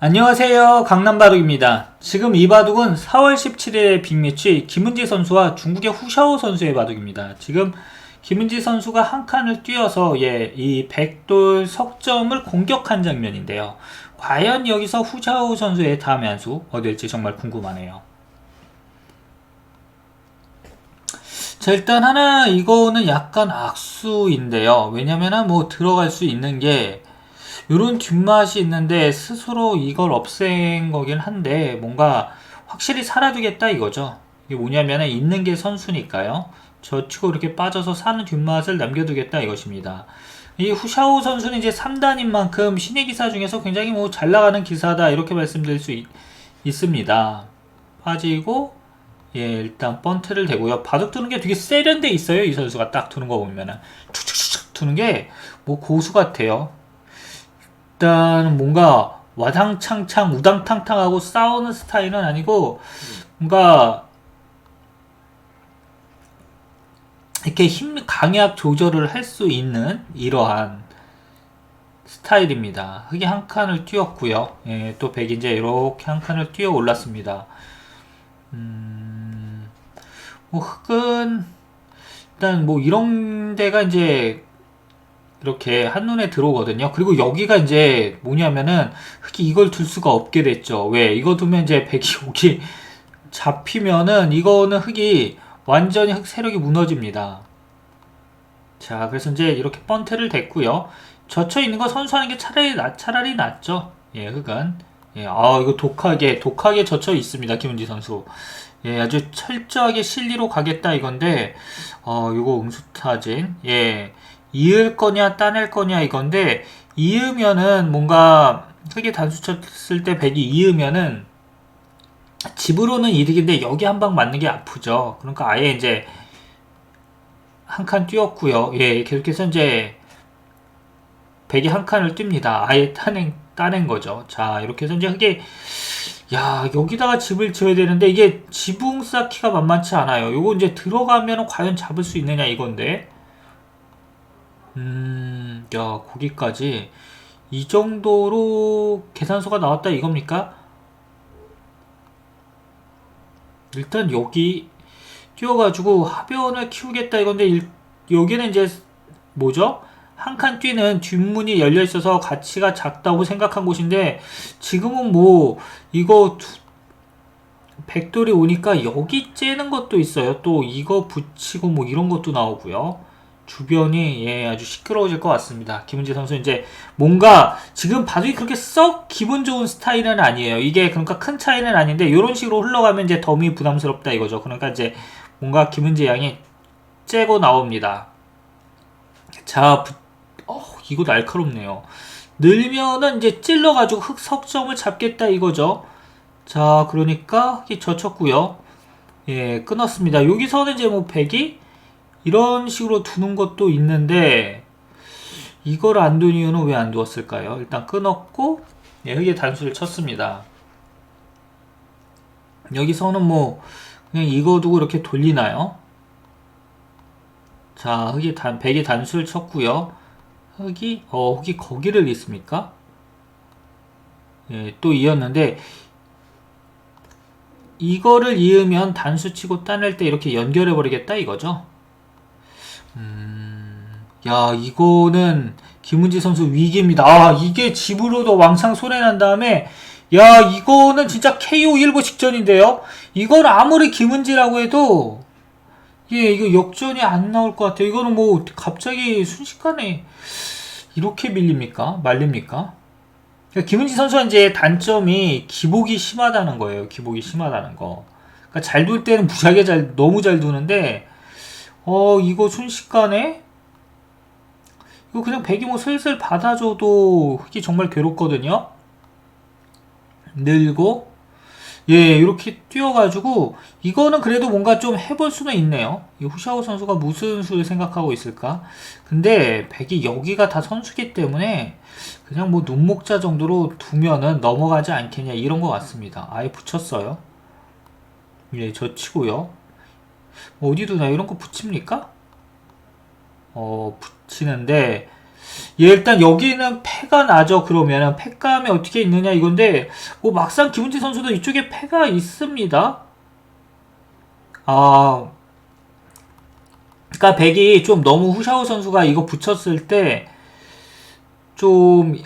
안녕하세요. 강남바둑입니다. 지금 이 바둑은 4월 17일의 빅매치 김은지 선수와 중국의 후샤오 선수의 바둑입니다. 지금 김은지 선수가 한 칸을 뛰어서 예, 이 백돌 석점을 공격한 장면인데요. 과연 여기서 후샤오 선수의 다음 한수 어딜지 정말 궁금하네요. 자, 일단 하나 이거는 약간 악수인데요. 왜냐면은 뭐 들어갈 수 있는 게 요런 뒷맛이 있는데 스스로 이걸 없앤 거긴 한데 뭔가 확실히 살아두겠다 이거죠. 이게 뭐냐면은 있는 게 선수니까요. 젖히고 이렇게 빠져서 사는 뒷맛을 남겨두겠다 이것입니다. 이 후샤오 선수는 이제 3단인 만큼 신예 기사 중에서 굉장히 뭐 잘 나가는 기사다 이렇게 말씀드릴 수 있, 있습니다. 빠지고 예 일단 번트를 대고요. 바둑 두는 게 되게 세련돼 있어요. 이 선수가 딱 두는 거 보면은 툭툭툭 두는 게 뭐 고수 같아요. 일단 뭔가 와당창창 우당탕탕하고 싸우는 스타일은 아니고 뭔가 이렇게 힘 강약 조절을 할 수 있는 이러한 스타일입니다. 흑이 한 칸을 띄웠고요. 예, 또 백이 이제 이렇게 한 칸을 뛰어 올랐습니다. 음, 뭐 흑은 일단 뭐 이런 데가 이제 이렇게 한눈에 들어오거든요. 그리고 여기가 이제 뭐냐면은 흑이 이걸 둘 수가 없게 됐죠. 왜? 이거 두면 이제 백이 여기 잡히면은 이거는 흑이 완전히 흑 세력이 무너집니다. 자, 그래서 이제 이렇게 번트를 댔고요. 젖혀 있는 거 선수하는 게 차라리 낫, 차라리 낫죠. 예, 흑은. 예, 아, 이거 독하게, 독하게 젖혀 있습니다. 김은지 선수. 예, 아주 철저하게 실리로 가겠다 이건데, 어, 이거 응수타진. 예, 이을 거냐, 따낼 거냐 이건데, 이으면은 뭔가, 흑이 단수 쳤을 때 백이 이으면은, 집으로는 이득인데, 여기 한 방 맞는 게 아프죠. 그러니까 아예 이제, 한 칸 뛰었고요. 예, 계속해서 이제, 백이 한 칸을 뜁니다. 아예 따낸, 따낸 거죠. 자, 이렇게 해서 이제 흑이, 야, 여기다가 집을 지어야 되는데, 이게 지붕 쌓기가 만만치 않아요. 요거 이제 들어가면 과연 잡을 수 있느냐, 이건데. 음, 야, 거기까지. 이 정도로 계산서가 나왔다, 이겁니까? 일단 여기 뛰어가지고 하변을 키우겠다, 이건데, 일- 여기는 이제, 뭐죠? 한 칸 뛰는 뒷문이 열려 있어서 가치가 작다고 생각한 곳인데 지금은 뭐 이거 두- 백돌이 오니까 여기 째는 것도 있어요. 또 이거 붙이고 뭐 이런 것도 나오고요. 주변이 예 아주 시끄러워질 것 같습니다. 김은지 선수 이제 뭔가 지금 바둑이 그렇게 썩 기분 좋은 스타일은 아니에요. 이게 그러니까 큰 차이는 아닌데 이런 식으로 흘러가면 이제 덤이 부담스럽다 이거죠. 그러니까 이제 뭔가 김은지 양이 째고 나옵니다. 자, 붙- 어, 이거 날카롭네요. 늘면은 이제 찔러가지고 흑 석점을 잡겠다 이거죠. 자, 그러니까 흑이 젖혔고요. 예, 끊었습니다. 여기서는 이제 뭐 백이 이런 식으로 두는 것도 있는데 이걸 안 둔 이유는 왜 안 두었을까요? 일단 끊었고 예, 흑의 단수를 쳤습니다. 여기서는 뭐 그냥 이거 두고 이렇게 돌리나요? 자, 흑이 단, 백이 단수를 쳤고요. 흑이, 어, 흑이 거기를 있습니까? 예, 또 이었는데, 이거를 이으면 단수 치고 따낼 때 이렇게 연결해 버리겠다 이거죠. 음, 야, 이거는 김은지 선수 위기입니다. 아, 이게 집으로도 왕창 손해 난 다음에, 야, 이거는 진짜 KO 일보 직전인데요? 이걸 아무리 김은지라고 해도, 예, 이거 역전이 안 나올 것 같아요. 이거는 뭐 갑자기 순식간에 이렇게 밀립니까? 말립니까? 그러니까 김은지 선수가 이제 단점이 기복이 심하다는 거예요. 기복이 심하다는 거. 그러니까 잘둘 때는 무지하게 잘, 너무 잘 두는데, 어, 이거 순식간에, 이거 그냥 뭐 슬슬 받아줘도 흑이 정말 괴롭거든요? 늘고, 예, 이렇게 뛰어가지고 이거는 그래도 뭔가 좀 해볼 수는 있네요. 이 후샤오 선수가 무슨 수를 생각하고 있을까? 근데 백이 여기가 다 선수기 때문에 그냥 뭐 눈목자 정도로 두면은 넘어가지 않겠냐 이런 것 같습니다. 아예 붙였어요. 예, 저 치고요. 어디 두나 이런 거 붙입니까? 어, 붙이는데 예, 일단 여기는 패가 나죠. 그러면은 패감이 어떻게 있느냐 이건데 뭐 막상 김은지 선수도 이쪽에 패가 있습니다. 아, 그러니까 백이 좀 너무 후샤오 선수가 이거 붙였을 때 좀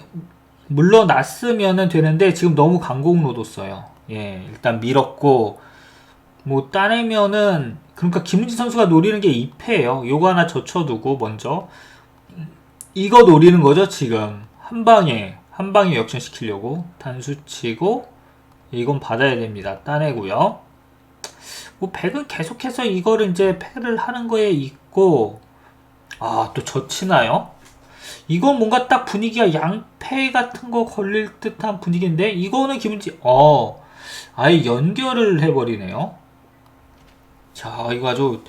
물러났으면은 되는데 지금 너무 강공로도 써요. 예, 일단 밀었고 뭐 따내면은 그러니까 김은지 선수가 노리는 게 2패예요. 요거 하나 젖혀두고 먼저 이거 노리는 거죠 지금 한 방에 한 방에 역전시키려고 단수 치고 이건 받아야 됩니다. 따내고요. 뭐 백은 계속해서 이거를 이제 패를 하는 거에 있고 아 또 젖히나요? 이건 뭔가 딱 분위기가 양패 같은 거 걸릴 듯한 분위기인데 이거는 기분지 어 아예 연결을 해버리네요. 자 이거 아주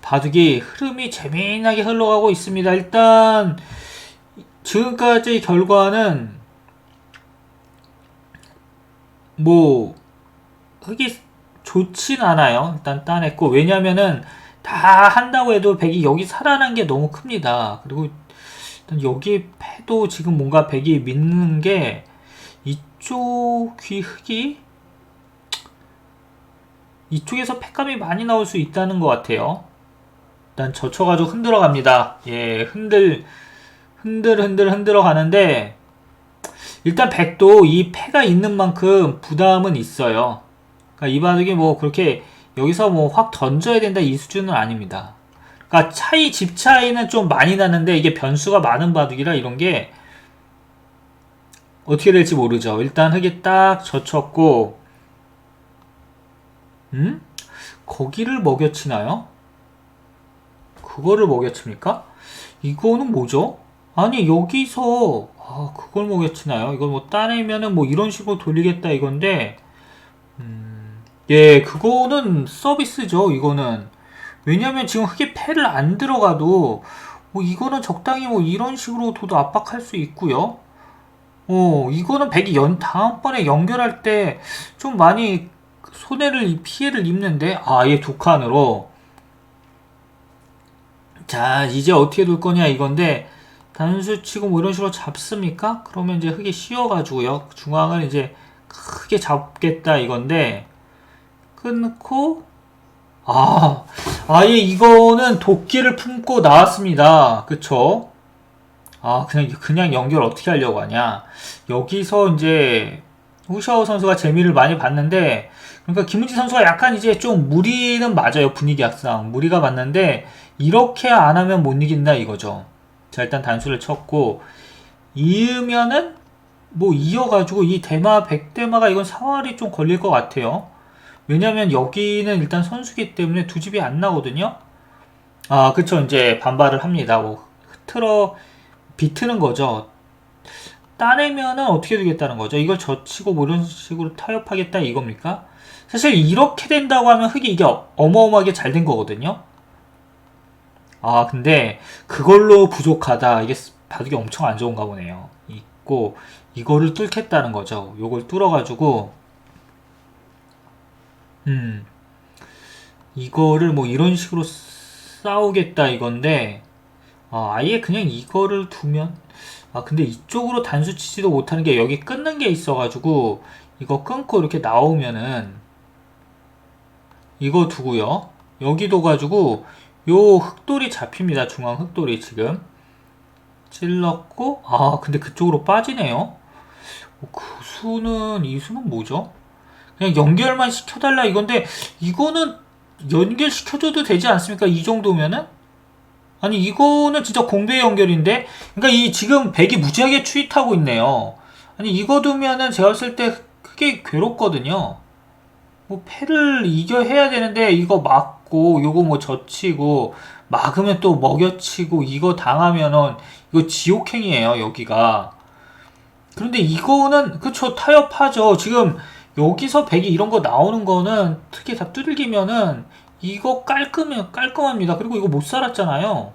바둑이 흐름이 재미나게 흘러가고 있습니다. 일단 지금까지 결과는 뭐 흙이 좋진 않아요. 일단 따냈고 왜냐면은 다 한다고 해도 백이 여기 살아난 게 너무 큽니다. 그리고 여기 패도 지금 뭔가 백이 믿는 게 이쪽 귀 흙이 이쪽에서 패감이 많이 나올 수 있다는 것 같아요. 일단 젖혀가지고 흔들어 갑니다. 예, 흔들, 흔들, 흔들, 흔들어 가는데, 일단 백도 이 패가 있는 만큼 부담은 있어요. 그러니까 이 바둑이 뭐 그렇게 여기서 뭐 확 던져야 된다 이 수준은 아닙니다. 그러니까 차이, 집 차이는 좀 많이 나는데 이게 변수가 많은 바둑이라 이런 게 어떻게 될지 모르죠. 일단 흙이 딱 젖혔고, 음? 거기를 먹여치나요? 그거를 먹여칩니까? 이거는 뭐죠? 아니 여기서 아 그걸 먹여치나요? 이걸 뭐 따내면은 뭐 이런 식으로 돌리겠다 이건데 음, 예 그거는 서비스죠 이거는 왜냐면 지금 흙이 패를 안 들어가도 뭐 이거는 적당히 뭐 이런 식으로 도도 압박할 수 있고요 어 이거는 백이 연 다음번에 연결할 때 좀 많이 손해를 피해를 입는데 아예 두 칸으로 자 이제 어떻게 둘 거냐 이건데 단수 치고 뭐 이런 식으로 잡습니까? 그러면 이제 흙이 씌워가지고요 중앙을 이제 크게 잡겠다 이건데 끊고 아 아예 이거는 도끼를 품고 나왔습니다 그쵸? 아 그냥 그냥 연결 어떻게 하려고 하냐 여기서 이제 후샤오 선수가 재미를 많이 봤는데 그러니까 김은지 선수가 약간 이제 좀 무리는 맞아요 분위기 약상. 무리가 맞는데 이렇게 안 하면 못 이긴다 이거죠. 자 일단 단수를 쳤고 이으면은 뭐 이어가지고 이 대마 백대마가 이건 사활이 좀 걸릴 것 같아요. 왜냐면 여기는 일단 선수기 때문에 두 집이 안 나거든요. 아 그쵸. 이제 반발을 합니다. 뭐 틀어 비트는 거죠 따내면은 어떻게 되겠다는 거죠 이걸 젖히고 뭐 이런 식으로 타협하겠다 이겁니까 사실 이렇게 된다고 하면 흙이 이게 어- 어마어마하게 잘 된 거거든요. 아, 근데 그걸로 부족하다. 이게 바둑이 엄청 안 좋은가 보네요. 있고 이거를 뚫겠다는 거죠. 요걸 뚫어가지고 음 이거를 뭐 이런 식으로 싸우겠다 이건데 아, 아예 그냥 이거를 두면 아 근데 이쪽으로 단수 치지도 못하는 게 여기 끊는 게 있어가지고 이거 끊고 이렇게 나오면은 이거 두고요. 여기도 가지고 요 흑돌이 잡힙니다. 중앙 흑돌이 지금 찔렀고 아 근데 그쪽으로 빠지네요. 어, 그 수는 이 수는 뭐죠? 그냥 연결만 시켜달라 이건데 이거는 연결 시켜줘도 되지 않습니까? 이 정도면은 아니 이거는 진짜 공배 연결인데 그러니까 이 지금 백이 무지하게 추이타고 있네요. 아니 이거 두면은 제가 봤을 때 크게 괴롭거든요. 뭐 패를 이겨 해야 되는데 이거 막고 요거 뭐 젖히고 막으면 또 먹여치고 이거 당하면은 이거 지옥행이에요 여기가 그런데 이거는 그쵸 타협하죠 지금 여기서 백이 이런 거 나오는 거는 특히 다 뚫기면은 이거 깔끔해 깔끔합니다. 그리고 이거 못 살았잖아요.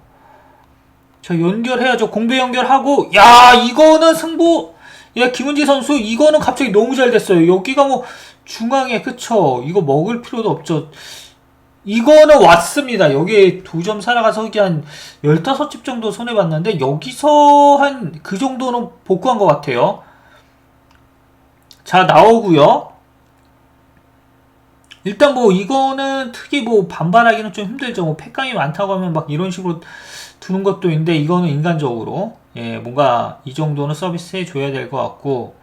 자 연결해야죠. 공배 연결하고 야 이거는 승부! 야 김은지 선수 이거는 갑자기 너무 잘 됐어요. 여기가 뭐 중앙에 그쵸? 이거 먹을 필요도 없죠. 이거는 왔습니다. 여기 두점 살아가서 이게 한 15집 정도 손해봤는데, 여기서 한 그 정도는 복구한 것 같아요. 자, 나오고요 일단 뭐 이거는 특히 뭐 반발하기는 좀 힘들죠. 뭐 팩감이 많다고 하면 막 이런 식으로 두는 것도 있는데 이거는 인간적으로 예 뭔가 이 정도는 서비스 해줘야 될 것 같고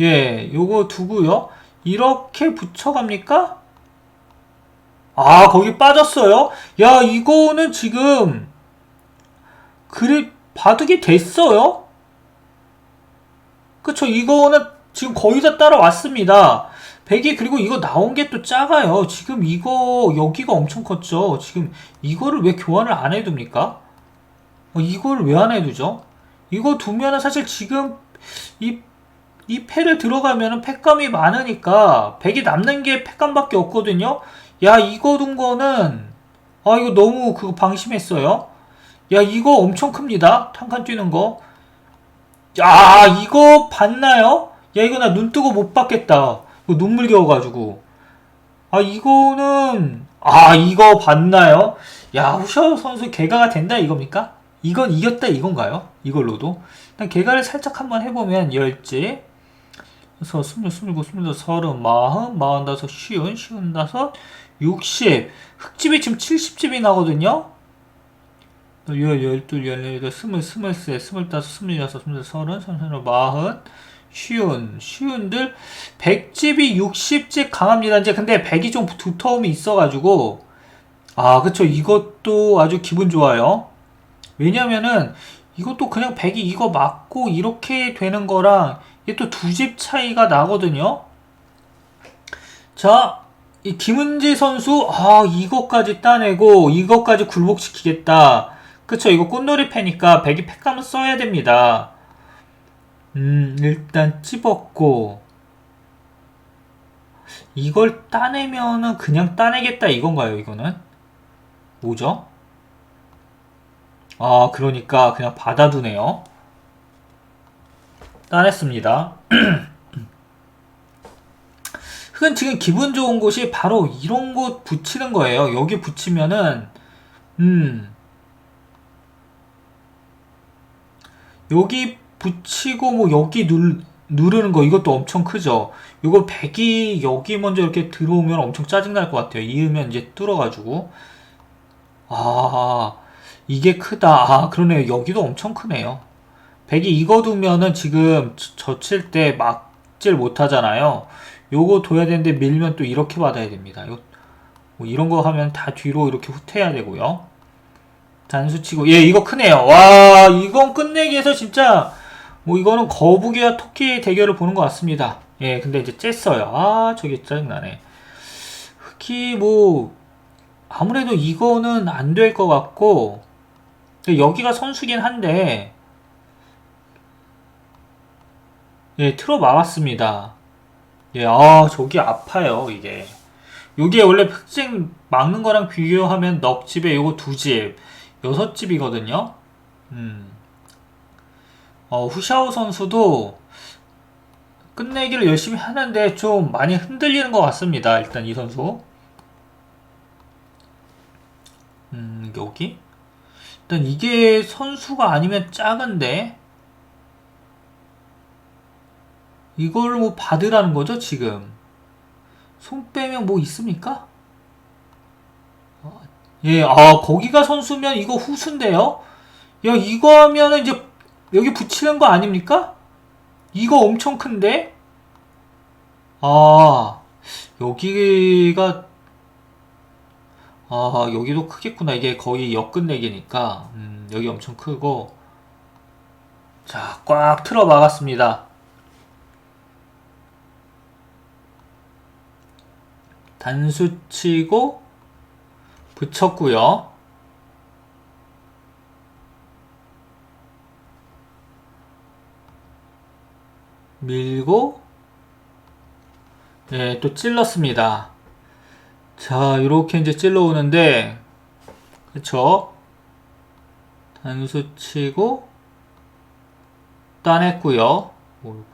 예 요거 두고요. 이렇게 붙여갑니까? 아 거기 빠졌어요? 야 이거는 지금 그립 바둑이 됐어요? 그쵸 이거는 지금 거의 다 따라왔습니다. 백이 그리고 이거 나온 게 또 작아요. 지금 이거 여기가 엄청 컸죠. 지금 이거를 왜 교환을 안 해둡니까? 어, 이걸 왜 안 해두죠? 이거 두면은 사실 지금 이, 이 패를 들어가면은 팩감이 많으니까 백이 남는 게 팩감밖에 없거든요. 야 이거 둔 거는 아 이거 너무 그거 방심했어요. 야 이거 엄청 큽니다. 탄칸 뛰는 거. 야 이거 봤나요? 야 이거 나 눈 뜨고 못 봤겠다. 이거 눈물 겨워가지고. 아, 이거는, 아, 이거 봤나요? 야, 후샤오 선수 개가가 된다 이겁니까? 이건 이겼다 이건가요? 이걸로도? 일단 개가를 살짝 한번 해보면, 열지. 그래서 스물, 스물구, 스물여섯, 서른, 마흔, 마흔다섯, 쉬운, 쉬운다섯, 육십. 흑집이 지금 칠십집이 나거든요? 열, 열둘, 열네, 스물, 스물세, 스물다섯, 스물여섯, 스물여섯, 서른, 서른, 마흔, 쉬운, 쉬운들 100집이 60집 강합니다. 이제 근데 100이 좀 두터움이 있어가지고 아 그쵸 이것도 아주 기분 좋아요. 왜냐면은 이것도 그냥 100이 이거 맞고 이렇게 되는 거랑 이게 또 두 집 차이가 나거든요. 자, 이 김은지 선수 아 이것까지 따내고 이것까지 굴복시키겠다. 그쵸 이거 꽃놀이 패니까 100이 팩감을 써야 됩니다. 음, 일단 찝었고, 이걸 따내면은 그냥 따내겠다 이건가요, 이거는? 뭐죠? 아, 그러니까 그냥 받아두네요. 따냈습니다. 흑은 지금 기분 좋은 곳이 바로 이런 곳 붙이는 거예요. 여기 붙이면은, 음, 여기 붙이고 뭐 여기 누, 누르는 거 이것도 엄청 크죠. 이거 백이 여기 먼저 이렇게 들어오면 엄청 짜증날 것 같아요. 이으면 이제 뚫어가지고. 아, 이게 크다. 아, 그러네요. 여기도 엄청 크네요. 백이 이거 두면은 지금 젖힐 때 막질 못하잖아요. 요거 둬야 되는데 밀면 또 이렇게 받아야 됩니다. 요, 뭐 이런 거 하면 다 뒤로 이렇게 후퇴해야 되고요. 단수치고, 예, 이거 크네요. 와, 이건 끝내기에서 진짜 뭐 이거는 거북이와 토끼 대결을 보는 것 같습니다. 예, 근데 이제 쬐어요. 아, 저게 짜증나네. 흑이 뭐 아무래도 이거는 안 될 것 같고 여기가 선수긴 한데 예, 틀어 막았습니다. 예, 아, 저기 아파요, 이게. 요게 원래 흑쟁 막는 거랑 비교하면 넉집에 요거 두 집, 여섯 집이거든요. 음. 어, 후샤오 선수도 끝내기를 열심히 하는데 좀 많이 흔들리는 것 같습니다. 일단 이 선수. 음, 여기? 일단 이게 선수가 아니면 작은데 이걸 뭐 받으라는 거죠, 지금. 손 빼면 뭐 있습니까? 예, 아, 거기가 선수면 이거 후수인데요? 야, 이거 하면은 이제 여기 붙이는 거 아닙니까? 이거 엄청 큰데? 아, 여기가, 아, 여기도 크겠구나. 이게 거의 역끝내기니까. 음, 여기 엄청 크고. 자, 꽉 틀어 막았습니다. 단수 치고, 붙였고요. 밀고 네, 또 찔렀습니다. 자, 이렇게 이제 찔러 오는데 그쵸? 단수 치고 따냈고요. 음...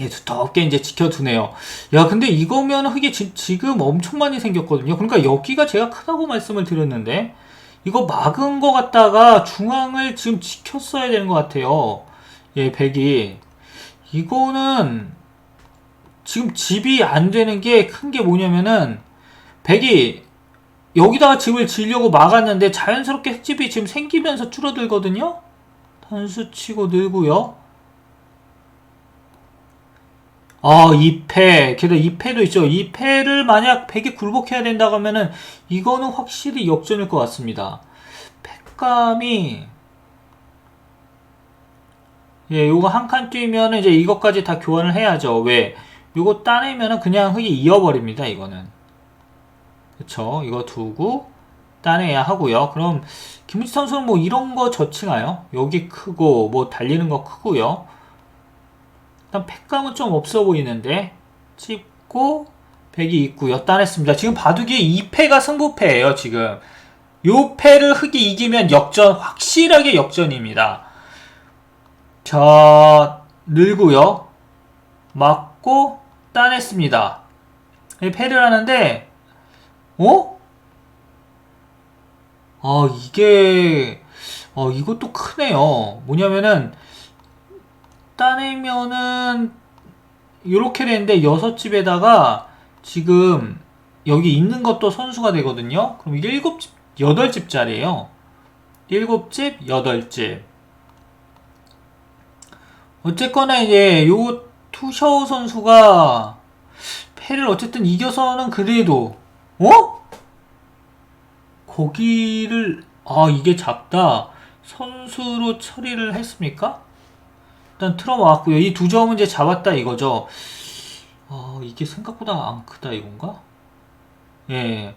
예, 두텁게 이제 지켜두네요. 야, 근데 이거면 흙이 지, 지금 엄청 많이 생겼거든요. 그러니까 여기가 제가 크다고 말씀을 드렸는데, 이거 막은 거 같다가 중앙을 지금 지켰어야 되는 것 같아요. 예, 백이. 이거는 지금 집이 안 되는 게 큰 게 뭐냐면은, 백이 여기다가 집을 지으려고 막았는데 자연스럽게 흙집이 지금 생기면서 줄어들거든요? 단수 치고 늘고요. 아, 2패. 게다가 2패도 있죠. 2패를 만약 100에 굴복해야 된다고 하면은 이거는 확실히 역전일 것 같습니다. 팩감이 예, 요거 한 칸 뛰면은 이제 이것까지 다 교환을 해야죠. 왜? 요거 따내면은 그냥 흙이 이어버립니다. 이거는. 그쵸? 이거 두고 따내야 하고요. 그럼 김우지 선수는 뭐 이런 거 저칭하요. 여기 크고 뭐 달리는 거 크고요. 일단 팩감은 좀 없어 보이는데 찍고 백이 있고요. 따냈습니다. 지금 바둑이 2패가 승부패예요. 지금 요 패를 흑이 이기면 역전 확실하게 역전입니다. 자 늘고요. 맞고 따냈습니다. 패를 하는데 어? 아 이게 어 이것도 크네요. 뭐냐면은 따내면은 이렇게 되는데 여섯 집에다가 지금 여기 있는 것도 선수가 되거든요. 그럼 이게 일곱 집, 여덟 집짜리예요. 일곱 집, 여덟 집. 어쨌거나 이제 요 투셔우 선수가 패를 어쨌든 이겨서는 그래도 어? 거기를 아 이게 작다 선수로 처리를 했습니까? 일단 틀어막았고요. 이 두 점은 이제 잡았다 이거죠. 어, 이게 생각보다 안 크다 이건가? 예.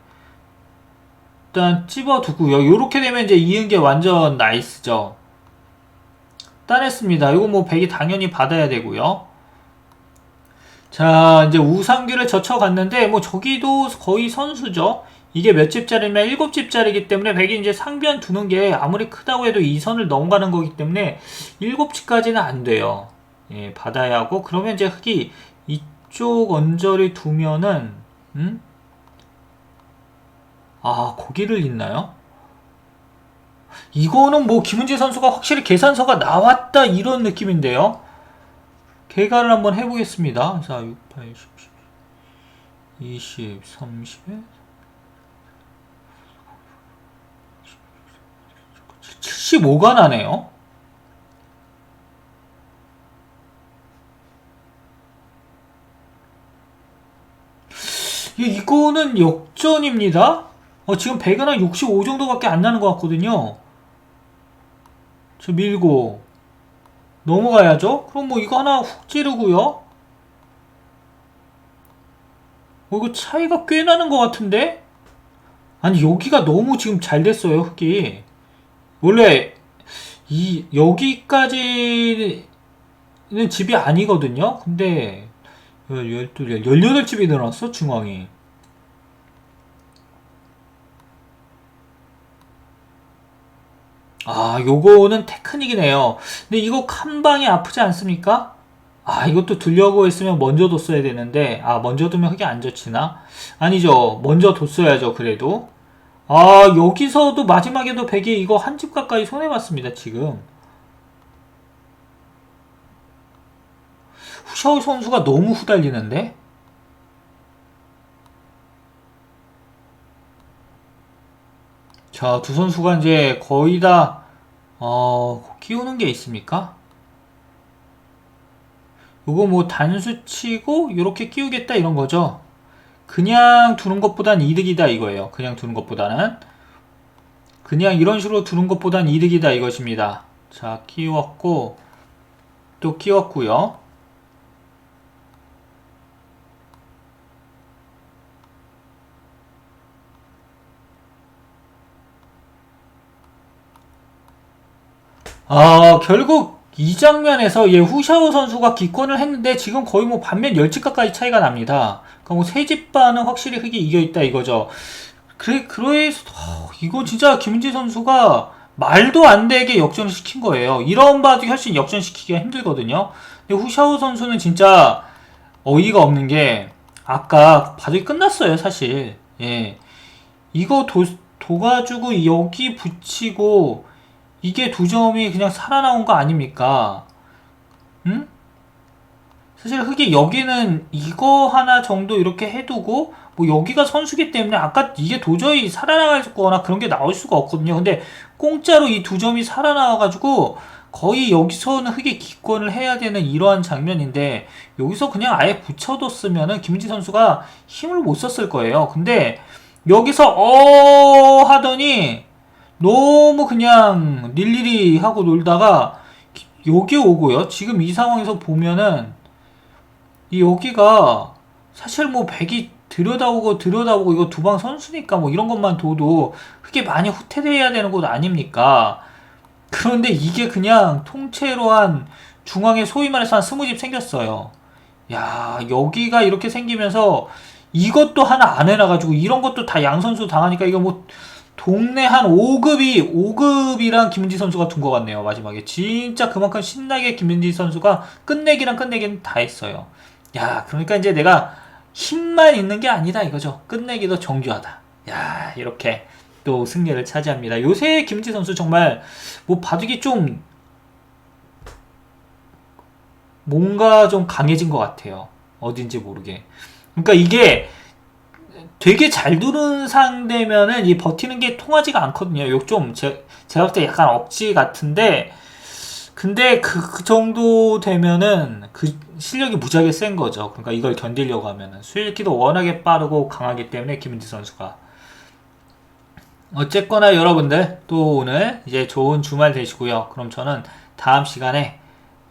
일단 찝어두고요. 요렇게 되면 이제 이은 게 완전 나이스죠. 따냈습니다. 이거 뭐 백이 당연히 받아야 되고요. 자, 이제 우상기를 젖혀갔는데, 뭐, 저기도 거의 선수죠. 이게 몇 집짜리면 7집짜리기 때문에 백이 이제 상변 두는 게 아무리 크다고 해도 이 선을 넘어가는 거기 때문에 7집까지는 안 돼요. 예, 받아야 하고, 그러면 이제 흑이 이쪽 언저리 두면은, 음? 아, 거기를 잇나요? 이거는 뭐 김은재 선수가 확실히 계산서가 나왔다 이런 느낌인데요. 개가를 한번 해보겠습니다. 4, 6, 8, 10, 20, 30 에 75가 나네요. 이거는 역전입니다. 어, 지금 100은 한 65 정도밖에 안 나는 것 같거든요. 저 밀고 넘어가야죠. 그럼 뭐 이거 하나 훅 찌르고요. 어, 이거 차이가 꽤 나는 것 같은데? 아니 여기가 너무 지금 잘 됐어요 흙이. 원래 이 여기까지는 집이 아니거든요. 근데 12, 18집이 늘어났어 중앙이. 아, 요거는 테크닉이네요. 근데 이거 칸방이 아프지 않습니까? 아, 이것도 두려고 했으면 먼저 뒀어야 되는데, 아, 먼저 두면 흙이 안 젖히나? 아니죠. 먼저 뒀어야죠, 그래도. 아, 여기서도 마지막에도 백이 이거 한 집 가까이 손해봤습니다, 지금. 후샤오 선수가 너무 후달리는데? 자, 두 선수가 이제 거의 다, 어, 끼우는 게 있습니까? 요거 뭐 단수 치고, 이렇게 끼우겠다 이런 거죠. 그냥 두는 것보단 이득이다 이거예요. 그냥 두는 것보다는. 그냥 이런 식으로 두는 것보단 이득이다 이것입니다. 자, 끼웠고, 또 끼웠고요. 아, 결국 이 장면에서 예, 후샤오 선수가 기권을 했는데 지금 거의 뭐 반면 10집 가까이 차이가 납니다. 그러니까 뭐 세집 반은 확실히 흙이 이겨있다 이거죠. 그래, 그래서, 어, 이거 진짜 김은지 선수가 말도 안 되게 역전을 시킨 거예요. 이런 바둑이 훨씬 역전시키기가 힘들거든요. 근데 후샤오 선수는 진짜 어이가 없는 게 아까 바둑이 끝났어요, 사실. 예. 이거 도, 도가지고 여기 붙이고 이게 두 점이 그냥 살아나온 거 아닙니까? 응? 사실 흑이 여기는 이거 하나 정도 이렇게 해두고 뭐 여기가 선수기 때문에 아까 이게 도저히 살아나갈 거나 그런 게 나올 수가 없거든요. 근데 공짜로 이 두 점이 살아나와가지고 거의 여기서는 흑이 기권을 해야 되는 이러한 장면인데 여기서 그냥 아예 붙여뒀으면은 김은지 선수가 힘을 못 썼을 거예요. 근데 여기서 어 하더니 너무 그냥 릴리리 하고 놀다가 여기 오고요. 지금 이 상황에서 보면은 이 여기가 사실 뭐 백이 들여다보고 들여다보고 이거 두방 선수니까 뭐 이런 것만 둬도 그게 많이 후퇴돼야 되는 곳 아닙니까? 그런데 이게 그냥 통째로 한 중앙에 소위 말해서 한 스무 집 생겼어요. 야 여기가 이렇게 생기면서 이것도 하나 안 해놔가지고 이런 것도 다 양 선수 당하니까 이거 뭐 동네 한 5급이 5급이랑 김은지 선수가 둔 것 같네요 마지막에 진짜 그만큼 신나게 김은지 선수가 끝내기랑 끝내기는 다 했어요. 야 그러니까 이제 내가 힘만 있는 게 아니다 이거죠. 끝내기도 정교하다. 야 이렇게 또 승리를 차지합니다. 요새 김지 선수 정말 뭐 바둑이 좀 뭔가 좀 강해진 것 같아요. 어딘지 모르게. 그러니까 이게 되게 잘 두는 상대면은 이 버티는 게 통하지가 않거든요. 요좀 제, 제가 볼 때 약간 억지 같은데 근데 그, 그 정도 되면은 그 실력이 무지하게 센 거죠. 그러니까 이걸 견디려고 하면은 수일기도 워낙에 빠르고 강하기 때문에 김은지 선수가 어쨌거나 여러분들 또 오늘 이제 좋은 주말 되시고요. 그럼 저는 다음 시간에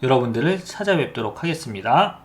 여러분들을 찾아뵙도록 하겠습니다.